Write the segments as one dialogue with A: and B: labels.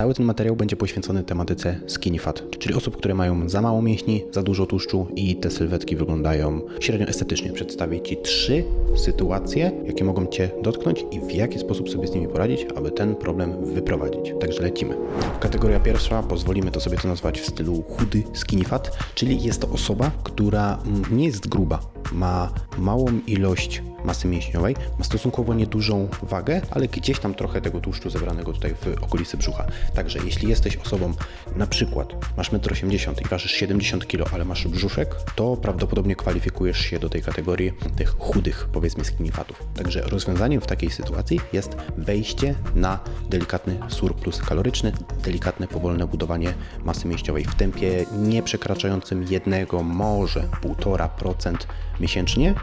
A: Cały ten materiał będzie poświęcony tematyce skinny fat, czyli osób, które mają za mało mięśni, za dużo tłuszczu i te sylwetki wyglądają średnio estetycznie. Przedstawię Ci trzy sytuacje, jakie mogą Cię dotknąć i w jaki sposób sobie z nimi poradzić, aby ten problem wyprowadzić. Także lecimy. Kategoria pierwsza, pozwolimy to sobie to nazwać w stylu chudy skinny fat, czyli jest to osoba, która mm, nie jest gruba, ma małą ilość masy mięśniowej, ma stosunkowo niedużą wagę, ale gdzieś tam trochę tego tłuszczu zebranego tutaj w okolicy brzucha. Także jeśli jesteś osobą, na przykład masz 1,80 m i ważysz 70 kg, ale masz brzuszek, to prawdopodobnie kwalifikujesz się do tej kategorii tych chudych, powiedzmy skinny fatów. Także rozwiązaniem w takiej sytuacji jest wejście na delikatny surplus kaloryczny, delikatne, powolne budowanie masy mięśniowej w tempie nie przekraczającym jednego, może 1,5% miesięcznie,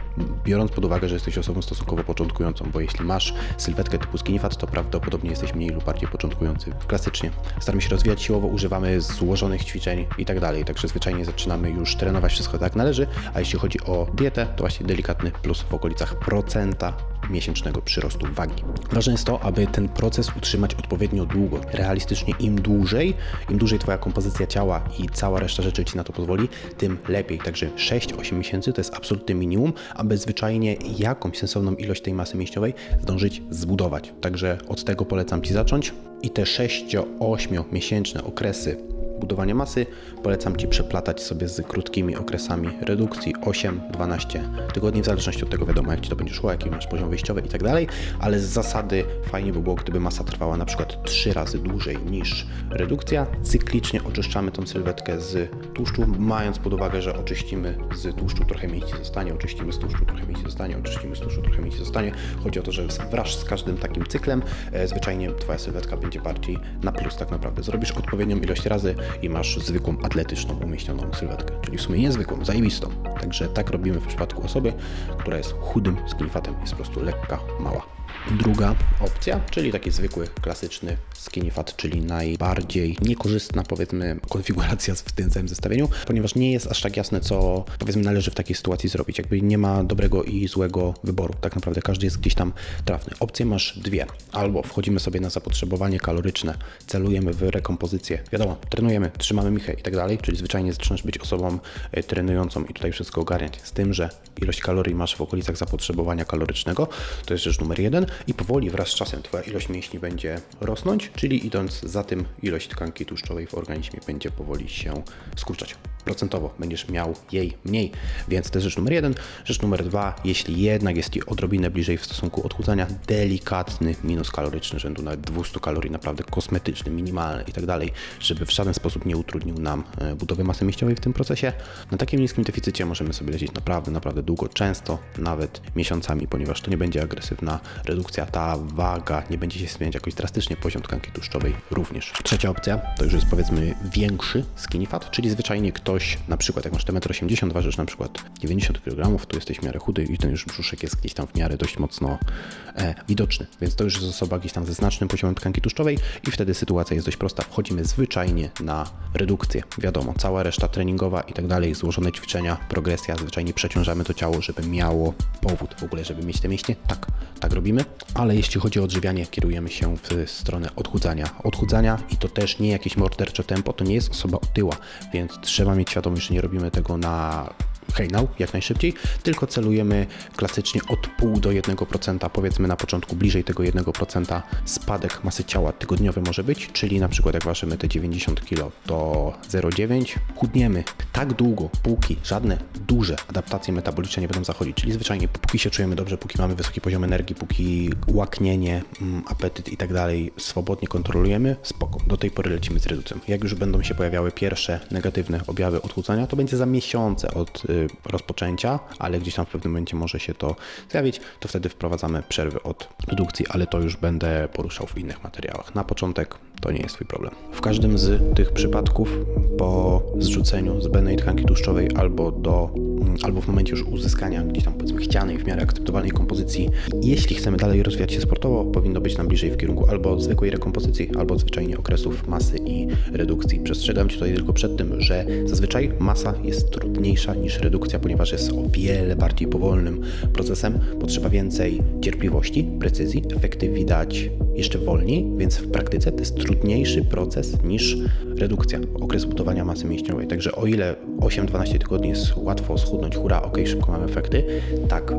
A: biorąc pod uwagę, że jesteś osobą stosunkowo początkującą, bo jeśli masz sylwetkę typu skinny fat, to prawdopodobnie jesteś mniej lub bardziej początkujący. Klasycznie staramy się rozwijać siłowo, używamy złożonych ćwiczeń i tak dalej, także zwyczajnie zaczynamy już trenować wszystko tak należy, a jeśli chodzi o dietę, to właśnie delikatny plus w okolicach procenta miesięcznego przyrostu wagi. Ważne jest to, aby ten proces utrzymać odpowiednio długo. Realistycznie im dłużej, im dłużej Twoja kompozycja ciała i cała reszta rzeczy Ci na to pozwoli, tym lepiej. Także 6-8 miesięcy to jest absolutne minimum, aby zwyczajnie jakąś sensowną ilość tej masy mięśniowej zdążyć zbudować. Także od tego polecam Ci zacząć. I te 6-8 miesięczne okresy budowania masy polecam Ci przeplatać sobie z krótkimi okresami redukcji 8-12 tygodni, w zależności od tego wiadomo jak Ci to będzie szło, jaki masz poziom wyjściowy i tak dalej, ale z zasady fajnie by było, gdyby masa trwała na przykład 3 razy dłużej niż redukcja. Cyklicznie oczyszczamy tą sylwetkę z tłuszczu, mając pod uwagę, że oczyścimy z tłuszczu trochę mięśni zostanie, oczyścimy z tłuszczu trochę mięśni zostanie, oczyścimy z tłuszczu trochę mięśni zostanie. Chodzi o to, że wraz z każdym takim cyklem e, zwyczajnie Twoja sylwetka będzie bardziej na plus tak naprawdę. Zrobisz odpowiednią ilość razy i masz zwykłą atletyczną umieśnioną sylwetkę, czyli w sumie niezwykłą, zajebistą. Także tak robimy w przypadku osoby, która jest chudym skinny fatem, jest po prostu lekka, mała. Druga opcja, czyli taki zwykły, klasyczny skinny fat, czyli najbardziej niekorzystna, powiedzmy, konfiguracja w tym całym zestawieniu, ponieważ nie jest aż tak jasne, co powiedzmy należy w takiej sytuacji zrobić. Jakby nie ma dobrego i złego wyboru. Tak naprawdę każdy jest gdzieś tam trafny. Opcje masz dwie. Albo wchodzimy sobie na zapotrzebowanie kaloryczne, celujemy w rekompozycję. Wiadomo, trenujemy, trzymamy michę i tak dalej, czyli zwyczajnie zaczynasz być osobą e, trenującą i tutaj wszystko ogarniać. Z tym, że ilość kalorii masz w okolicach zapotrzebowania kalorycznego, to jest rzecz numer jeden i powoli wraz z czasem Twoja ilość mięśni będzie rosnąć, czyli idąc za tym ilość tkanki tłuszczowej w organizmie będzie powoli się skurczać. Procentowo będziesz miał jej mniej, więc to jest rzecz numer jeden. Rzecz numer dwa, jeśli jednak jest Ci odrobinę bliżej w stosunku odchudzania, delikatny minus kaloryczny, rzędu nawet 200 kalorii, naprawdę kosmetyczny, minimalny i tak dalej, żeby w żaden sposób nie utrudnił nam e, budowy masy mięśniowej w tym procesie. Na takim niskim deficycie możemy sobie lecieć naprawdę, naprawdę długo, często nawet miesiącami, ponieważ to nie będzie agresywna redukcja, ta waga nie będzie się zmieniać jakoś drastycznie, poziom tkanki tłuszczowej również. Trzecia opcja to już jest powiedzmy większy skinny fat, czyli zwyczajnie ktoś, na przykład jak masz te 1,80 m, ważysz na przykład 90 kg, tu jesteś w miarę chudy i ten już brzuszek jest gdzieś tam w miarę dość mocno e, widoczny, więc to już jest osoba gdzieś tam ze znacznym poziomem tkanki tłuszczowej i wtedy sytuacja jest dość prosta. Wchodzimy zwyczajnie na redukcję. Wiadomo, cała reszta treningowa i tak dalej, złożone ćwiczenia, progresja, zwyczajnie przeciążamy to ciało, żeby miało powód w ogóle, żeby mieć te mięśnie. Tak, tak robimy, ale jeśli chodzi o odżywianie, kierujemy się w stronę odchudzania. Odchudzania i to też nie jakieś mordercze tempo, to nie jest osoba otyła, więc trzeba mieć świadomość, że nie robimy tego na hejnał jak najszybciej, tylko celujemy klasycznie od pół do 1%, powiedzmy na początku bliżej tego 1% spadek masy ciała tygodniowy może być, czyli na przykład jak ważymy te 90 kg to 0,9, chudniemy tak długo, póki żadne duże adaptacje metaboliczne nie będą zachodzić, czyli zwyczajnie póki się czujemy dobrze, póki mamy wysoki poziom energii, póki łaknienie, mm, apetyt i tak dalej swobodnie kontrolujemy, spoko, do tej pory lecimy z redukcją. Jak już będą się pojawiały pierwsze negatywne objawy odchudzania, to będzie za miesiące od y, rozpoczęcia, ale gdzieś tam w pewnym momencie może się to zjawić, to wtedy wprowadzamy przerwy od redukcji, ale to już będę poruszał w innych materiałach. Na początek to nie jest Twój problem. W każdym z tych przypadków po zrzuceniu zbędnej tkanki tłuszczowej albo do albo w momencie już uzyskania gdzieś tam powiedzmy chcianej w miarę akceptowalnej kompozycji. Jeśli chcemy dalej rozwijać się sportowo, powinno być nam bliżej w kierunku albo zwykłej rekompozycji, albo zwyczajnie okresów masy i redukcji. Przestrzegam Cię tutaj tylko przed tym, że zazwyczaj masa jest trudniejsza niż redukcja, ponieważ jest o wiele bardziej powolnym procesem. Potrzeba więcej cierpliwości, precyzji, efekty widać jeszcze wolniej, więc w praktyce to jest trudniejszy proces niż redukcja, okres budowania masy mięśniowej. Także o ile 8-12 tygodni jest łatwo schudnąć, hura, ok, szybko mamy efekty, tak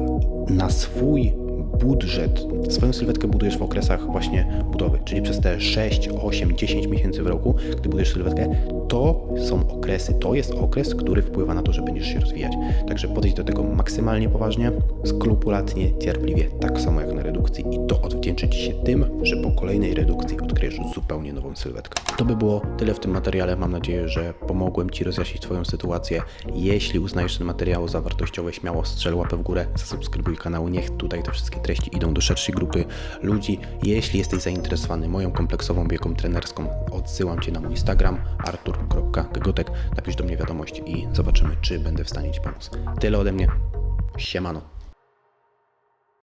A: na swój budżet, swoją sylwetkę budujesz w okresach właśnie budowy, czyli przez te 6, 8, 10 miesięcy w roku, gdy budujesz sylwetkę, to są okresy, to jest okres, który wpływa na to, że będziesz się rozwijać. Także podejdź do tego maksymalnie poważnie, skrupulatnie, cierpliwie, tak samo jak na redukcji i to odwdzięczy Ci się tym, że po kolejnej redukcji odkryjesz zupełnie nową sylwetkę. To by było tyle w tym materiale. Mam nadzieję, że pomogłem Ci rozjaśnić Twoją sytuację. Jeśli uznajesz ten materiał za wartościowy, śmiało strzel łapę w górę, zasubskrybuj kanał. Niech tutaj te wszystkie treści idą do szerszej grupy ludzi. Jeśli jesteś zainteresowany moją kompleksową bieką trenerską, odsyłam Cię na mój Instagram artur.gegotek. Napisz do mnie wiadomość i zobaczymy, czy będę w stanie Ci pomóc. Tyle ode mnie. Siemano.